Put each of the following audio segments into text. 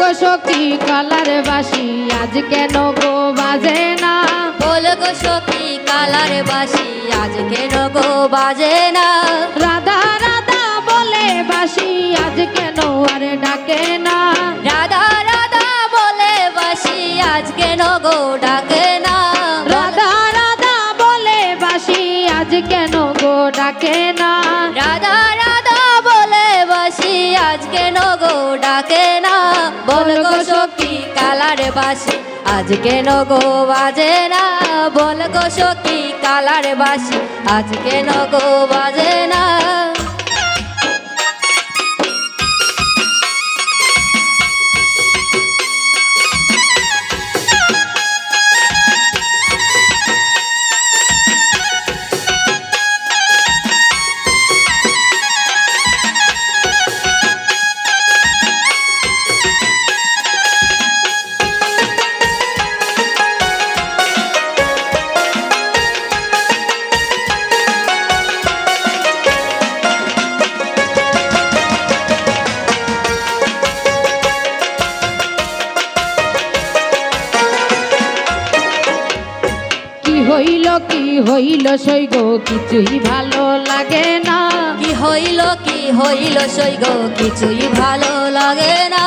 গো সখী কালার বাসি আজ কেন গো বাজে না? বল গো সখী কালার বাসি আজ কেন গো বাজে না? রাধা রাধা বলে বাসি আজ কেন আর ডাকে না? ডাকে না। বল গো সখী, কালার বাসি আজ কেন গো বাজে না? বল গো সখী, কালার বাসি আজ কেন গো বাজে না? হইল কি হইল সই গো? কিছুই ভালো লাগে না। কি হইল কি হইল সই গো? কিছুই ভালো লাগে না।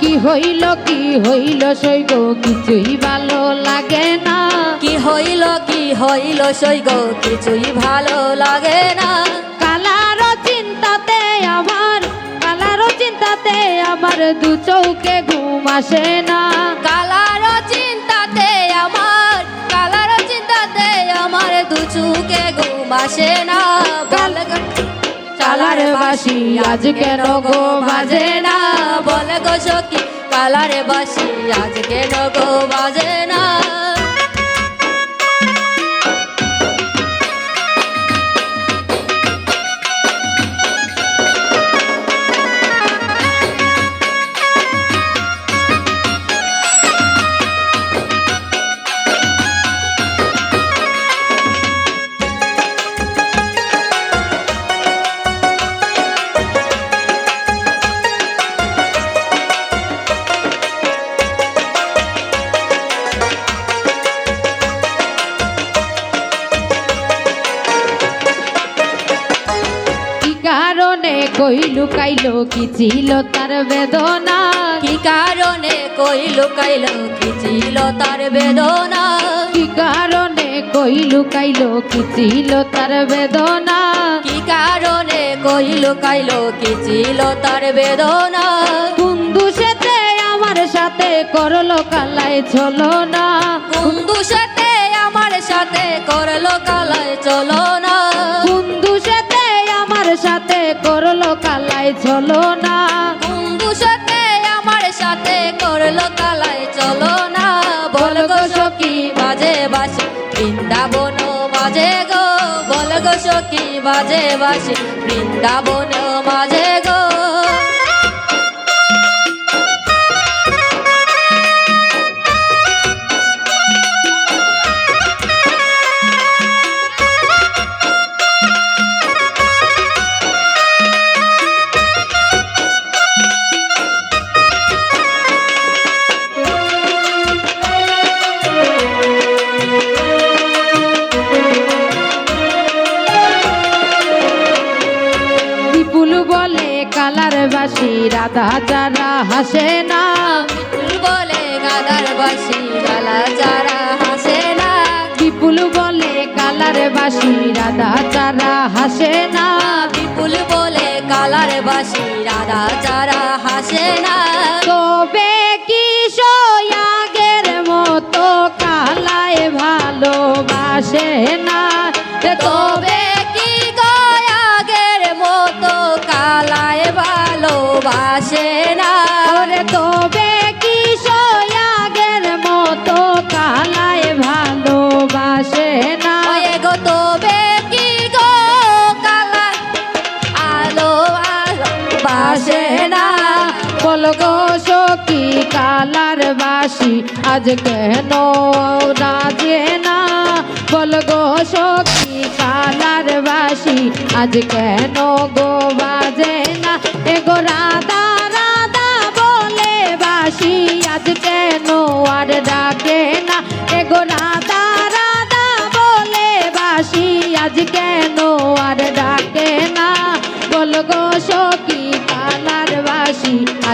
কি হইল কি হইল সই গো? কিছুই ভালো লাগে না। কি হইল কি হইল সই গো? কিছুই ভালো লাগে না। কালার চিন্তাতে আমার কালার চিন্তাতে আমার দু চৌকে ঘুম আসে না। কালার আমার ঘুমাসে না বল কালার বাসি, আজ কেন গো বাজে না? বল গো সখী, কালার বাসি, আজ কেন গো বাজে না? কই লুকাইলো কি ছিল তার বেদনা? কি কারণে কই লুকাইল কি ছিল তার বেদনা? কি কারণে কই লুকাইলো কি ছিল তার বেদনা? কি কারণে কই লুকাইল কি ছিল তার বেদনা? কুন্দু সেতে আমার সাথে করল কালাই চলো না। কুন্দু সাথে আমার সাথে করল কালায় চলো না। করল কালাই, চলো না। কুন্দু সাথে আমার সাথে করল কালাই, চলো না। বল গো সখী, বাজে বাসি বৃন্দাবন মাঝে গো। বল গো সখী, বাজে বাসি বৃন্দাবন মাঝে গো। কালার বাসি রাধা যারা হাসে না। বিপুল বলে গাদার বাসি গালা যারা হাসে না। বিপুল বলে কালার বাসি রাধা যারা হাসে না। বিপুল বলে কালার বাসি রাধা চারা হাসে না। তবে কি আগের মতো কালায় ভালোবাসে না? বাসে না। গো সখী, কালার বাসি, আজ কেন রাজে না? গো সখী, কালার বাসি, আজ কেন গো বাজে না? এগো রাধা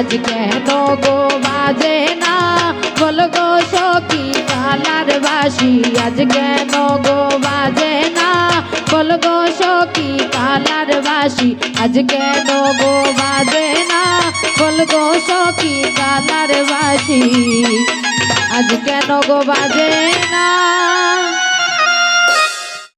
আজ কেন গো বাজে না। বল গো সখী কালার বাসি আজ কেন গো বাজে না। বল গো সখী কালার বাসি আজ কেন গো বাজে না। বল গো সখী কালার বাসি আজ কেন গো বাজে না।